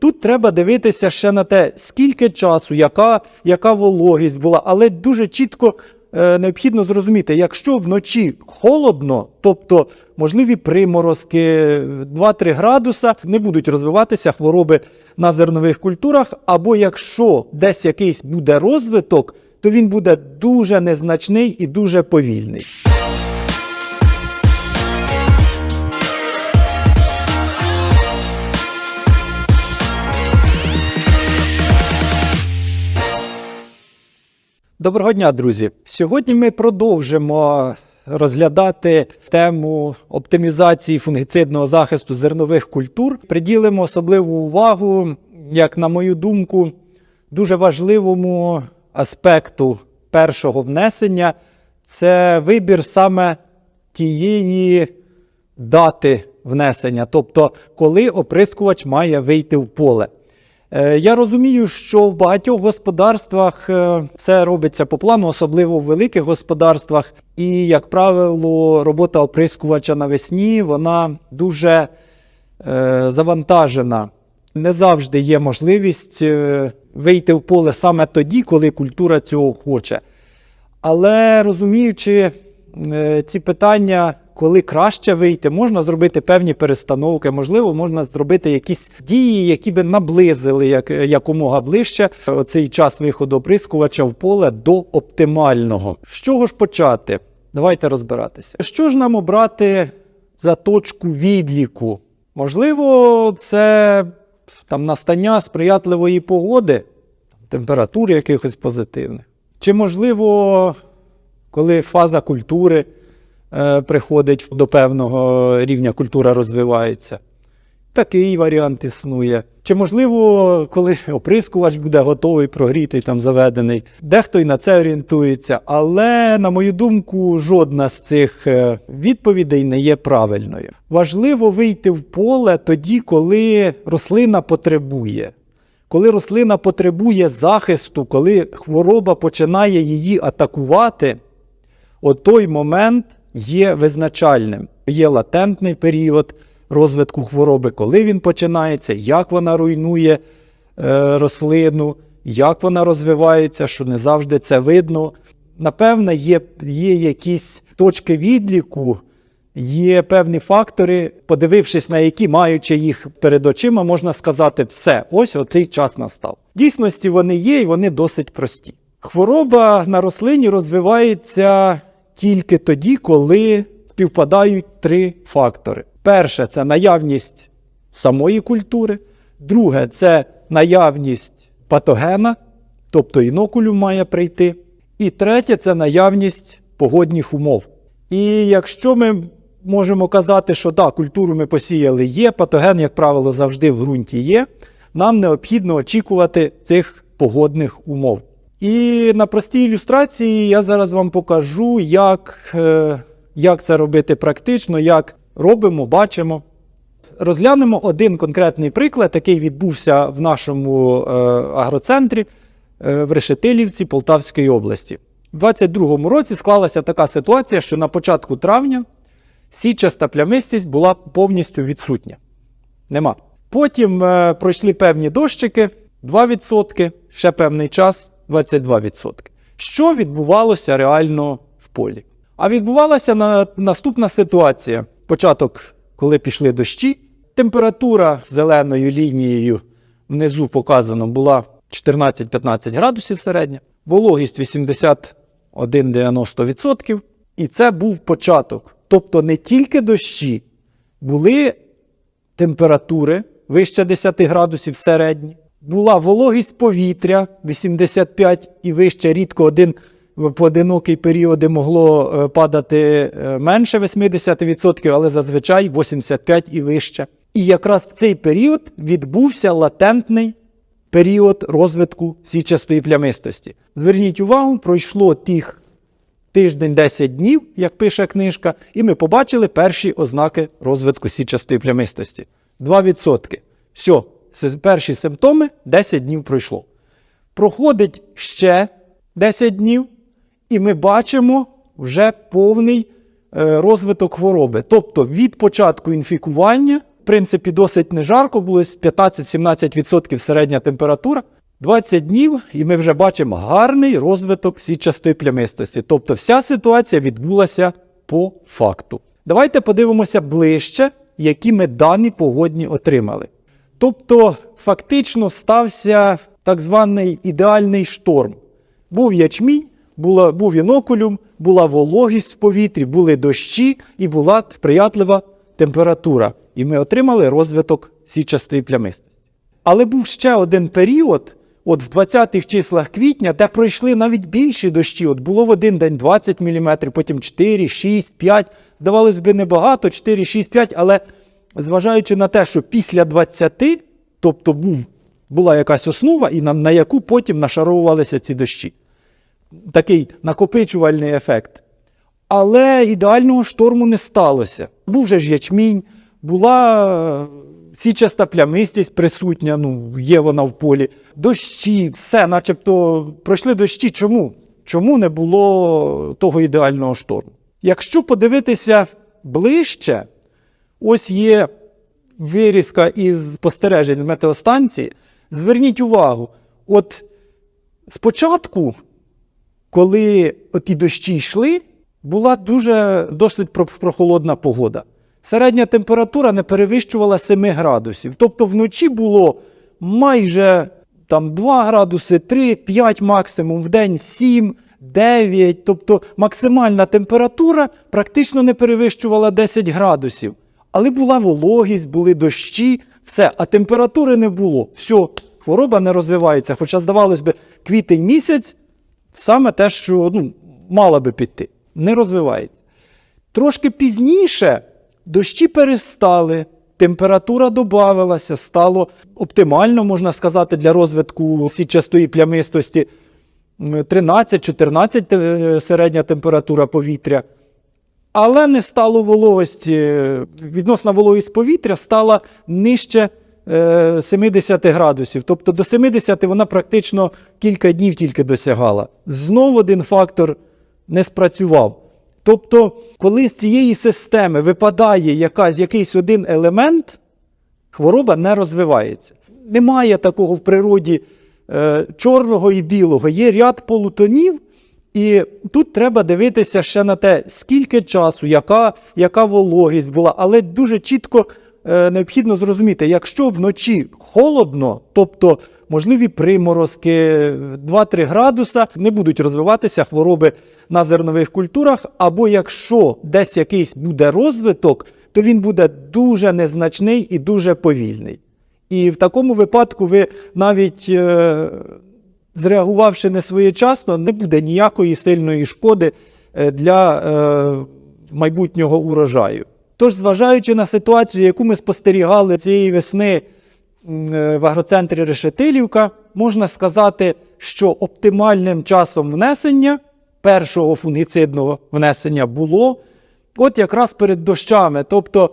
Тут треба дивитися ще на те, скільки часу, яка, яка вологість була, але дуже чітко е, необхідно зрозуміти, якщо вночі холодно, тобто можливі приморозки 2-3 градуса, не будуть розвиватися хвороби на зернових культурах, або якщо десь якийсь буде розвиток, то він буде дуже незначний і дуже повільний. Доброго дня, друзі! Сьогодні ми продовжимо розглядати тему оптимізації фунгіцидного захисту зернових культур. Приділимо особливу увагу, як на мою думку, дуже важливому аспекту першого внесення це вибір саме тієї дати внесення, тобто коли оприскувач має вийти в поле. Е, Я розумію, що в багатьох господарствах е, все робиться по плану, особливо в великих господарствах. І, як правило, робота оприскувача навесні вона дуже е, завантажена. Не завжди є можливість вийти в поле саме тоді, коли культура цього хоче. Але розуміючи ці питання, коли краще вийти, можна зробити певні перестановки, можливо, можна зробити якісь дії, які би наблизили як, якомога ближче оцей час виходу оприскувача в поле до оптимального. З чого ж почати? Давайте розбиратися. Що ж нам обрати за точку відліку? Можливо, це там настання сприятливої погоди, температур якихось позитивних. Чи можливо, коли фаза культури приходить до певного рівня, культура розвивається? Такий варіант існує. Чи можливо, коли оприскувач буде готовий, прогрітий, там заведений, дехто і на це орієнтується, але, на мою думку, жодна з цих е, відповідей не є правильною. Важливо вийти в поле тоді, коли рослина потребує. Коли рослина потребує захисту, коли хвороба починає її атакувати, от той момент є визначальним. Є латентний період розвитку хвороби, коли він починається, як вона руйнує е, рослину, як вона розвивається, що не завжди це видно. Напевне, є, є якісь точки відліку, є певні фактори, подивившись на які, маючи їх перед очима, можна сказати, все, ось оцей час настав. В дійсності вони є і вони досить прості. Хвороба на рослині розвивається тільки тоді, коли співпадають три фактори. Перше це наявність самої культури, друге це наявність патогена, тобто інокулюм має прийти. І третє це наявність погодних умов. І якщо ми можемо казати, що так, культуру ми посіяли є, патоген, як правило, завжди в ґрунті є, нам необхідно очікувати цих погодних умов. І на простій ілюстрації я зараз вам покажу, як, е, як це робити практично, як робимо, бачимо. Розглянемо один конкретний приклад, який відбувся в нашому е, агроцентрі е, в Решетилівці Полтавської області. У 2022 році склалася така ситуація, що на початку травня січаста плямистість була повністю відсутня. Нема. Потім е, пройшли певні дощики 2%, ще певний час 22%. Що відбувалося реально в полі? А відбувалася на, наступна ситуація. Початок, коли пішли дощі, температура зеленою лінією внизу показано була 14-15 градусів середня, вологість 81-90%. І це був початок. Тобто не тільки дощі, були температури вище 10 градусів середні, була вологість повітря 85 і вище, рідко один в поодинокий періоди могло е, падати е, менше 80%, але зазвичай 85 і вище. І якраз в цей період відбувся латентний період розвитку січастої плямистості. Зверніть увагу, пройшло тих тиждень 10 днів, як пише книжка, і ми побачили перші ознаки розвитку січастої плямистості. 2%. Все, перші симптоми 10 днів пройшло. Проходить ще 10 днів, і ми бачимо вже повний е, розвиток хвороби. Тобто від початку інфікування В принципі, досить не жарко, було 15-17% середня температура. 20 днів, і ми вже бачимо гарний розвиток сітчастої плямистості. Тобто вся ситуація відбулася по факту. Давайте подивимося ближче, які ми дані погодні отримали. Тобто, фактично стався так званий ідеальний шторм. Був ячмінь, була, був інокулюм, була вологість в повітрі, були дощі і була сприятлива температура. І ми отримали розвиток січастої плямистості. Але був ще один період, от в 20-х числах квітня, де пройшли навіть більші дощі. От було в один день 20 мм, потім 4, 6, 5. Здавалось би, небагато, 4, 6, 5, але зважаючи на те, що після 20, тобто був, була якась основа, і на, на яку потім нашаровувалися ці дощі. Такий накопичувальний ефект. Але ідеального шторму не сталося. Був же ж ячмінь, була е, січаста плямистість присутня, ну, є вона в полі, дощі, все, начебто пройшли дощі. Чому? Чому не було того ідеального шторму? Якщо подивитися ближче, ось є вирізка із спостережень з метеостанції. Зверніть увагу, от спочатку коли ті дощі йшли, була дуже досить прохолодна погода. Середня температура не перевищувала 7 градусів. Тобто вночі було майже там, 2 градуси, 3, 5 максимум, в день 7, 9. Тобто максимальна температура практично не перевищувала 10 градусів. Але була вологість, були дощі, все, а температури не було. Все, хвороба не розвивається. Хоча, здавалось би, квітень місяць саме те, що ну, мала би піти, не розвивається. Трошки пізніше дощі перестали, температура додавалася, стало оптимально, можна сказати, для розвитку січастої плямистості. 13-14 середня температура повітря. Але не стало вологості, е, відносна вологість повітря стала нижче е, 70 градусів. Тобто до 70 вона практично кілька днів тільки досягала. Знову один фактор не спрацював. Тобто, коли з цієї системи випадає якась, якийсь один елемент, хвороба не розвивається. Немає такого в природі е, чорного і білого. Є ряд полутонів, і тут треба дивитися ще на те, скільки часу, яка, яка вологість була. Але дуже чітко е, необхідно зрозуміти, якщо вночі холодно, тобто можливі приморозки 2-3 градуса, не будуть розвиватися хвороби на зернових культурах, або якщо десь якийсь буде розвиток, то він буде дуже незначний і дуже повільний. І в такому випадку ви навіть е, зреагувавши не своєчасно, не буде ніякої сильної шкоди е, для е, майбутнього урожаю. Тож, зважаючи на ситуацію, яку ми спостерігали цієї весни е, в агроцентрі Решетилівка, можна сказати, що оптимальним часом внесення першого фунгіцидного внесення було от якраз перед дощами, тобто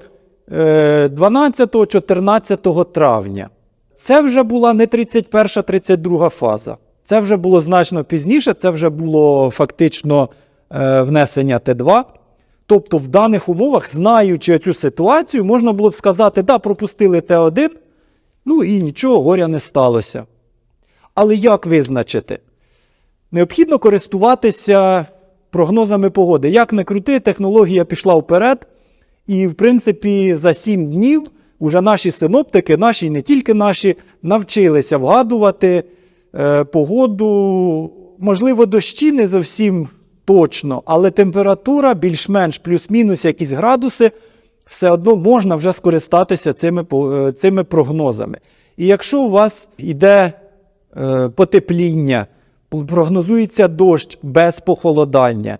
е, 12-14 травня. Це вже була не 31-32 фаза. Це вже було значно пізніше, це вже було фактично е, внесення Т2. Тобто, в даних умовах, знаючи цю ситуацію, можна було б сказати, да, пропустили Т1, ну і нічого горя не сталося. Але як визначити? Необхідно користуватися прогнозами погоди. Як не крути, технологія пішла вперед. І, в принципі, за 7 днів уже наші синоптики, наші не тільки наші, навчилися вгадувати погоду. Можливо, дощі не зовсім точно, але температура більш-менш плюс-мінус якісь градуси, все одно можна вже скористатися цими, е, цими прогнозами. І якщо у вас йде е, потепління, прогнозується дощ без похолодання,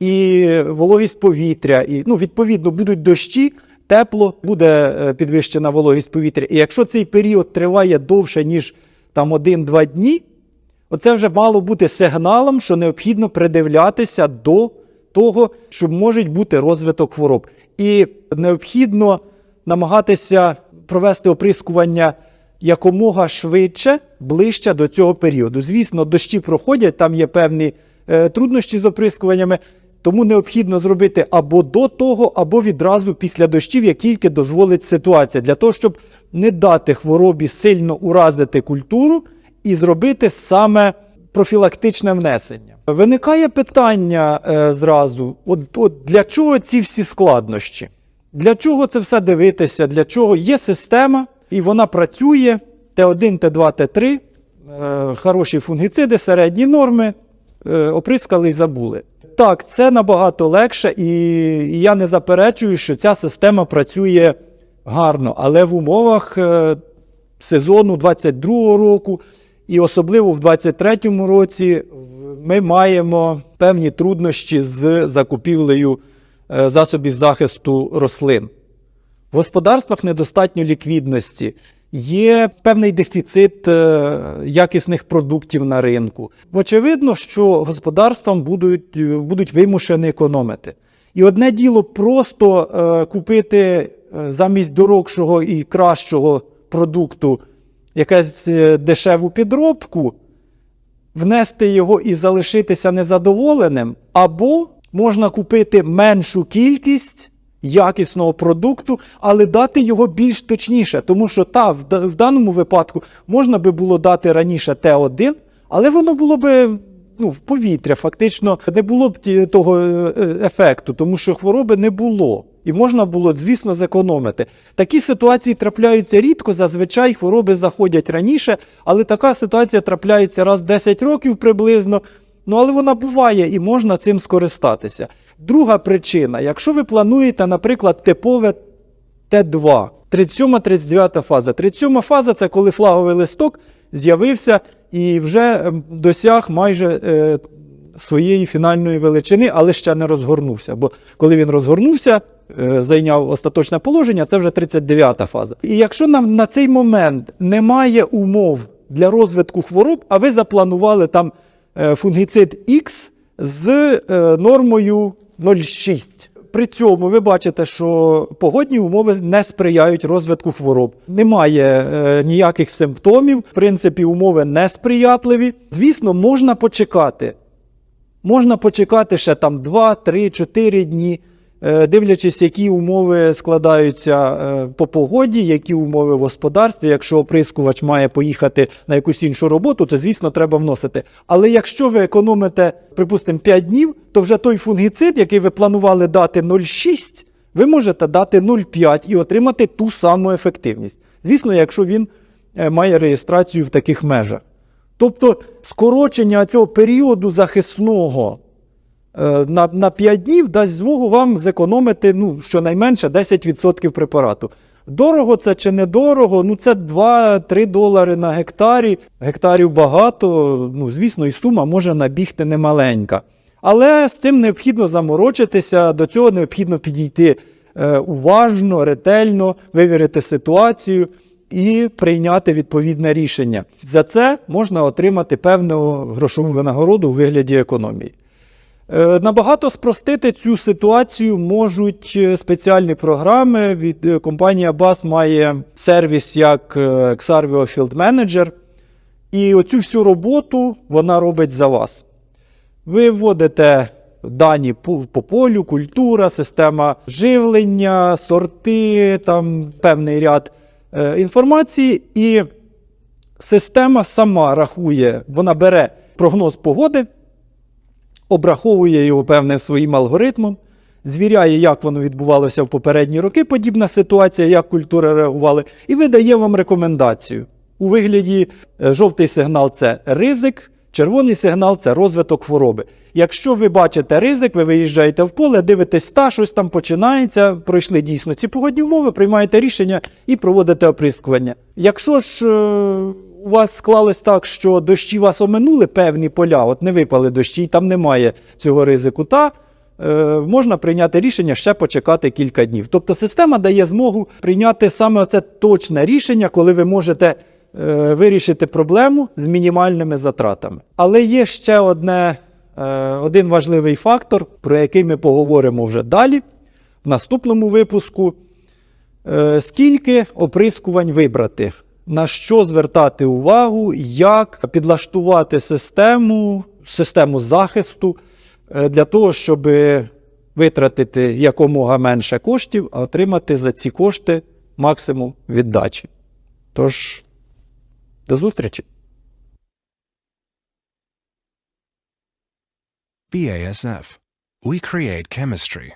і вологість повітря, і ну, відповідно будуть дощі, тепло, буде е, підвищена вологість повітря. І якщо цей період триває довше, ніж там 1-2 дні, оце вже мало бути сигналом, що необхідно придивлятися до того, що може бути розвиток хвороб. І необхідно намагатися провести оприскування якомога швидше, ближче до цього періоду. Звісно, дощі проходять, там є певні е, труднощі з оприскуваннями. Тому необхідно зробити або до того, або відразу після дощів, як тільки дозволить ситуація, для того, щоб не дати хворобі сильно уразити культуру і зробити саме профілактичне внесення. Виникає питання е, зразу: от, от для чого ці всі складнощі? Для чого це все дивитися? Для чого є система, і вона працює Т1, Т2, Т3, е, хороші фунгіциди, середні норми, е, оприскали і забули. Так, це набагато легше, і, я не заперечую, що ця система працює гарно, але в умовах е, сезону 22-го року, і особливо в 23-му році, ми маємо певні труднощі з закупівлею е, засобів захисту рослин. В господарствах недостатньо ліквідності, є певний дефіцит е, якісних продуктів на ринку. Очевидно, що господарствам будуть, е, будуть вимушені економити. І одне діло просто е, купити замість дорогшого і кращого продукту якась дешеву підробку, внести його і залишитися незадоволеним, або можна купити меншу кількість якісного продукту, але дати його більш точніше. Тому що та, в, даному випадку можна би було дати раніше Т1, але воно було би ну, в повітря, фактично не було б того е, е, ефекту, тому що хвороби не було. І можна було, звісно, зекономити. Такі ситуації трапляються рідко, зазвичай хвороби заходять раніше, але така ситуація трапляється раз в 10 років приблизно. Ну, але вона буває і можна цим скористатися. Друга причина, якщо ви плануєте, наприклад, типове Т2, 37-39 фаза. 37 фаза це коли флаговий листок з'явився і вже ем, досяг майже е, своєї фінальної величини, але ще не розгорнувся. Бо коли він розгорнувся, е, зайняв остаточне положення, це вже 39 фаза. І якщо нам на цей момент немає умов для розвитку хвороб, а ви запланували там е, фунгіцид X з е, нормою 0,6. При цьому ви бачите, що погодні умови не сприяють розвитку хвороб. Немає е, ніяких симптомів, в принципі, умови несприятливі. Звісно, можна почекати. Можна почекати ще там 2, 3, 4 дні, дивлячись, які умови складаються е, по погоді, які умови в господарстві. Якщо оприскувач має поїхати на якусь іншу роботу, то звісно треба вносити. Але якщо ви економите, припустимо, 5 днів, то вже той фунгіцид, який ви планували дати 0,6, ви можете дати 0,5 і отримати ту саму ефективність. Звісно, якщо він е, має реєстрацію в таких межах. Тобто скорочення цього періоду захисного е, на, на 5 днів дасть змогу вам зекономити ну, щонайменше 10% препарату. Дорого це чи недорого? Ну це 2-3 долари на гектарі. Гектарів багато, ну звісно, і сума може набігти немаленька. Але з цим необхідно заморочитися, до цього необхідно підійти е, уважно, ретельно, вивірити ситуацію і прийняти відповідне рішення. За це можна отримати певну грошову винагороду у вигляді економії. Е, Набагато спростити цю ситуацію можуть е, спеціальні програми. Від е, компанія BAS має сервіс як Xarvio Field Manager. І оцю всю роботу вона робить за вас. Ви вводите дані по, по полю, культура, система живлення, сорти, там певний ряд інформації, і система сама рахує, вона бере прогноз погоди, обраховує його певним своїм алгоритмом, звіряє, як воно відбувалося в попередні роки, подібна ситуація, як культури реагували, і видає вам рекомендацію. У вигляді е, жовтий сигнал це ризик, червоний сигнал це розвиток хвороби. Якщо ви бачите ризик, ви виїжджаєте в поле, дивитесь, та щось там починається, пройшли дійсно ці погодні умови, приймаєте рішення і проводите оприскування. Якщо ж е, у вас склалось так, що дощі вас оминули певні поля, от не випали дощі, і там немає цього ризику, та е, можна прийняти рішення ще почекати кілька днів. Тобто система дає змогу прийняти саме це точне рішення, коли ви можете вирішити проблему з мінімальними затратами. Але є ще одне, е, один важливий фактор, про який ми поговоримо вже далі, в наступному випуску. Е, Скільки оприскувань вибрати? На що звертати увагу, як підлаштувати систему, систему захисту е, для того, щоб витратити якомога менше коштів, а отримати за ці кошти максимум віддачі. Тож, до зустрічі! BASF. We create chemistry.